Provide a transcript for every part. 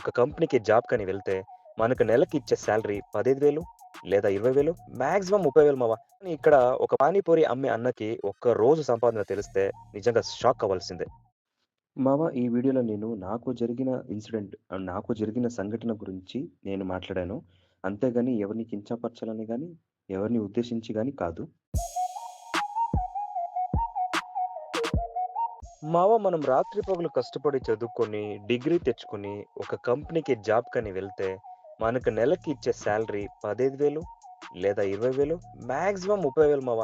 ఒక కంపెనీకి జాబ్ కని వెళ్తే, మనకు నెలకి ఇచ్చే సాలరీ 15,000 లేదా ఇరవై వేలు మాక్సిమం 30,000 మావ. కానీ ఇక్కడ ఒక పానీపూరి అమ్మే అన్నకి ఒక్క రోజు సంపాదన తెలిస్తే నిజంగా షాక్ అవ్వాల్సిందే. మావ ఈ వీడియోలో నేను నాకు జరిగిన ఇన్సిడెంట్ నాకు జరిగిన సంఘటన గురించి నేను మాట్లాడాను. అంతేగాని ఎవరిని కించపరచాలని కానీ ఎవరిని ఉద్దేశించి కానీ కాదు. మావ మనం రాత్రి పగలు కష్టపడి చదువుకొని, డిగ్రీ తెచ్చుకొని, ఒక కంపెనీకి జాబ్ కని వెళ్తే, మనకు నెలకి ఇచ్చే శాలరీ పదహైదు వేలు లేదా ఇరవై వేలు మ్యాక్సిమం ముప్పై వేలు మావ.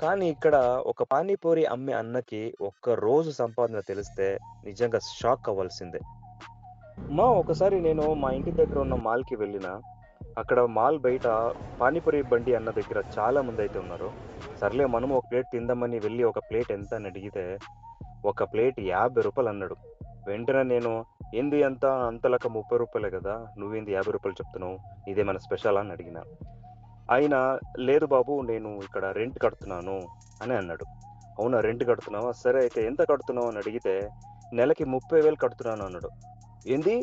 కానీ ఇక్కడ ఒక పానీపూరి అమ్మే అన్నకి ఒక్క రోజు సంపాదన తెలిస్తే నిజంగా షాక్ అవ్వాల్సిందే. మా ఒకసారి నేను మా ఇంటి దగ్గర ఉన్న మాల్‌కి వెళ్ళిన అక్కడ మాల్ బయట పానీపూరి బండి అన్న దగ్గర చాలా మందైతే ఉన్నారు. సర్లే మనము ఒక ప్లేట్ తిందామని వెళ్ళి ఒక ప్లేట్ ఎంత అని అడిగితే, ఒక ప్లేట్ రూ. 50 అన్నాడు. వెంటనే నేను "ఏంది ఎంత అంతలక రూ. 30 గదా! నువ్వేంది రూ. 50 చెప్తున్నావు? ఇదేమైనా స్పెషలా?" అని అడిగినా. ఆయన "లేదు బాబు నేను ఇక్కడ రెంట్ కడుతున్నాను" అని అన్నాడు. "అవునా రెంట్ కడుతున్నావా? సరే అయితే ఎంత కడుతున్నావు?" అని అడిగితే, "నెలకి 30,000 కడుతున్నాను" అన్నాడు. "ఏంది?"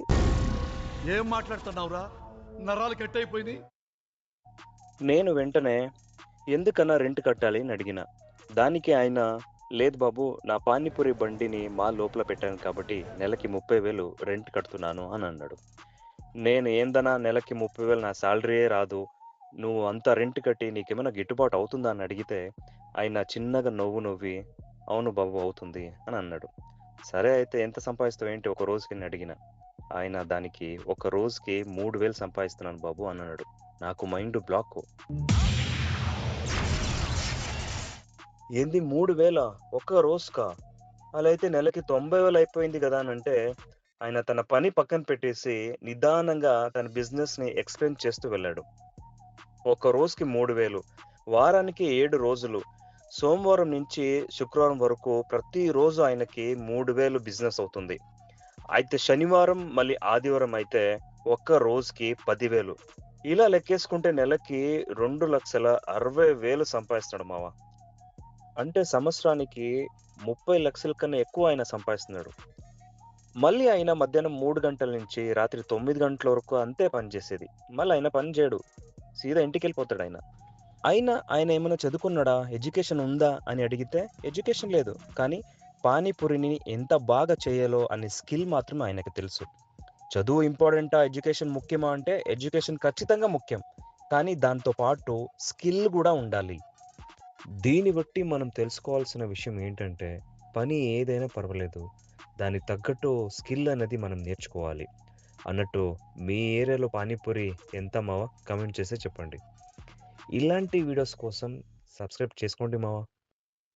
ఏం మాట్లాడుతున్నావురా నరాలు కట్టయిపోయినాయి నేను వెంటనే "ఎందుకన్నా రెంట్ కట్టాలి?" అని అడిగినా. దానికి ఆయన "లేదు బాబు నా పానీపూరి బండిని మా లోపల పెట్టాను కాబట్టి నెలకి 30,000 రెంట్ కడుతున్నాను" అని అన్నాడు. నేను "ఏందన్నా నెలకి 30,000 నా సాలరీయే రాదు. నువ్వు అంత రెంట్ కట్టి నీకేమైనా గిట్టుబాటు అవుతుందా?" అని అడిగితే, ఆయన చిన్నగా నవ్వు నవ్వి "అవును బాబు అవుతుంది" అని అన్నాడు. "సరే అయితే ఎంత సంపాదిస్తావు ఏంటి ఒక రోజుకి?" నేను అడిగిన ఆయన దానికి "ఒక రోజుకి 3,000 సంపాదిస్తున్నాను బాబు" అని అన్నాడు. నాకు మైండ్ బ్లాక్ "ఏంది 3,000 ఒక్క రోజుకా? అలా అయితే నెలకి తొంభై వేలు అయిపోయింది కదా అని అంటే, ఆయన తన పని పక్కన పెట్టేసి నిదానంగా తన బిజినెస్‌ని ఎక్స్‌ప్లెయిన్ చేస్తూ వెళ్ళాడు. ఒక రోజుకి 3,000 వారానికి ఏడు రోజులు. సోమవారం నుంచి శుక్రవారం వరకు ప్రతిరోజు ఆయనకి 3,000 బిజినెస్ అవుతుంది. అయితే శనివారం మళ్ళీ ఆదివారం అయితే ఒక్క రోజుకి పదివేలు ఇలా లెక్కేసుకుంటే నెలకి 2,60,000 సంపాదిస్తున్నాడు మావ. అంటే సంవత్సరానికి ముప్పై లక్షల కన్నా ఎక్కువ ఆయన సంపాదిస్తున్నాడు. మళ్ళీ ఆయన మధ్యాహ్నం మూడు గంటల నుంచి రాత్రి తొమ్మిది గంటల వరకు అంతే పని చేసేది. మళ్ళీ ఆయన పని చేయడు. సీదా ఇంటికెళ్ళిపోతాడాయన. అయినా ఆయన ఏమైనా చదువుకున్నాడా? ఎడ్యుకేషన్ ఉందా? అని అడిగితే ఎడ్యుకేషన్ లేదు. కానీ పానీపూరిని ఎంత బాగా చేయాలో అనే స్కిల్ మాత్రం ఆయనకి తెలుసు. చదువు ఇంపార్టెంటా? ఎడ్యుకేషన్ ముఖ్యమా? అంటే ఎడ్యుకేషన్ ఖచ్చితంగా ముఖ్యం. కానీ దాంతో పాటు స్కిల్ కూడా ఉండాలి. దీన్ని బట్టి మనం తెలుసుకోవాల్సిన విషయం ఏంటంటే, పని ఏదైనా పర్వాలేదు. దానికి తగ్గట్టు స్కిల్ అనేది మనం నేర్చుకోవాలి. అన్నట్టు మీ ఏరియాలో పానీపూరి ఎంత మావా కమెంట్ చేస్తే చెప్పండి. ఇలాంటి వీడియోస్ కోసం సబ్స్క్రైబ్ చేసుకోండి మావా